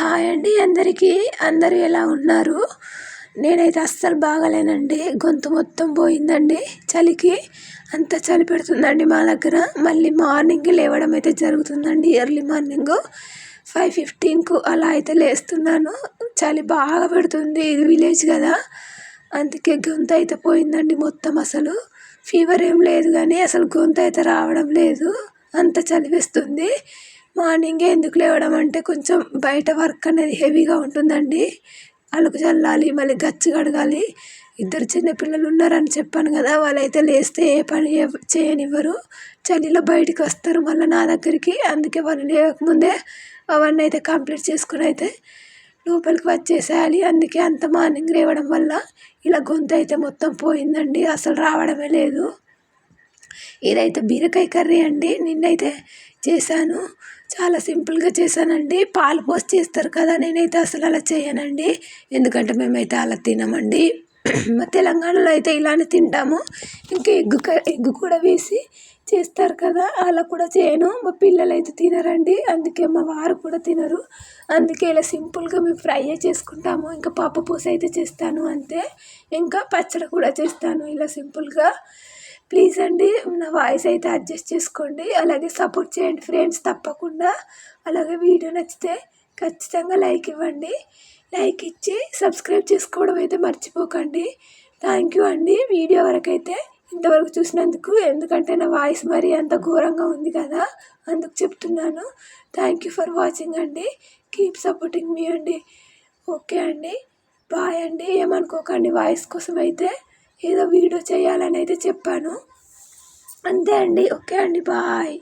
Hi అండి అందరికీ. అందరూ ఎలా ఉన్నారు? నేనైతే అస్సలు బాగాలేనండి. గొంతు మొత్తం పోయిందండి. చలికి అంత చలి పెడుతుందండి మా దగ్గర. మళ్ళీ మార్నింగ్ లేవడం అయితే జరుగుతుందండి. ఎర్లీ మార్నింగ్ ఫైవ్ ఫిఫ్టీన్కు అలా అయితే లేస్తున్నాను. చలి బాగా పెడుతుంది ఇది విలేజ్ కదా. అందుకే గొంతు అయితే పోయిందండి మొత్తం అసలు. ఫీవర్ ఏం లేదు కానీ అసలు గొంతు అయితే రావడం లేదు. అంత చలి వేస్తుంది. మార్నింగే ఎందుకు లేవడం అంటే కొంచెం బయట వర్క్ అనేది హెవీగా ఉంటుందండి. అలుకు చల్లాలి మళ్ళీ గచ్చు కడగాలి. ఇద్దరు చిన్నపిల్లలు ఉన్నారని చెప్పాను కదా వాళ్ళైతే లేస్తే ఏ పని చేయనివ్వరు. చలిలో బయటికి వస్తారు మళ్ళీ నా దగ్గరికి అందుకే వాళ్ళు లేవకముందే అవన్నీ అయితే కంప్లీట్ చేసుకుని అయితే లోపలికి వచ్చేసేయాలి. అందుకే అంత మార్నింగ్ లేవడం వల్ల ఇలా గొంతు అయితే మొత్తం పోయిందండి అసలు రావడమే లేదు. ఇదైతే బీరకాయ కర్రీ అండి నిన్నైతే చేశాను. చాలా సింపుల్గా చేశానండి. పాలు పోసి చేస్తారు కదా నేనైతే అసలు అలా చేయనండి. ఎందుకంటే మేమైతే అలా తినమండి. మా తెలంగాణలో అయితే ఇలానే తింటాము. ఇంకా ఎగ్గు ఎగ్గు కూడా వేసి చేస్తారు కదా అలా కూడా చేయను. మా పిల్లలు అయితే తినరండి. అందుకే మా వారు కూడా తినరు. అందుకే ఇలా సింపుల్గా మేము ఫ్రై చేసుకుంటాము. ఇంకా పప్పు పూస అయితే చేస్తాను అంతే. ఇంకా పచ్చడి కూడా చేస్తాను ఇలా సింపుల్గా. ప్లీజ్ అండి నా వాయిస్ అయితే అడ్జస్ట్ చేసుకోండి. అలాగే సపోర్ట్ చేయండి ఫ్రెండ్స్ తప్పకుండా. అలాగే వీడియో నచ్చితే ఖచ్చితంగా లైక్ ఇవ్వండి. లైక్ ఇచ్చి సబ్స్క్రైబ్ చేసుకోవడం అయితే మర్చిపోకండి. థ్యాంక్ యూ అండి వీడియో వరకైతే. ఇంతవరకు చూసినందుకు ఎందుకంటే నా వాయిస్ మరీ అంత ఘోరంగా ఉంది కదా అందుకు చెప్తున్నాను. థ్యాంక్ యూ ఫర్ వాచింగ్ అండి. కీప్ సపోర్టింగ్ మీ అండి. ఓకే అండి. బాయ్ అండి. ఏమనుకోకండి వాయిస్ కోసం అయితే ఏదో వీడియో చేయాలని అయితే చెప్పాను. అంతే అండి. ఓకే అండి. బాయ్.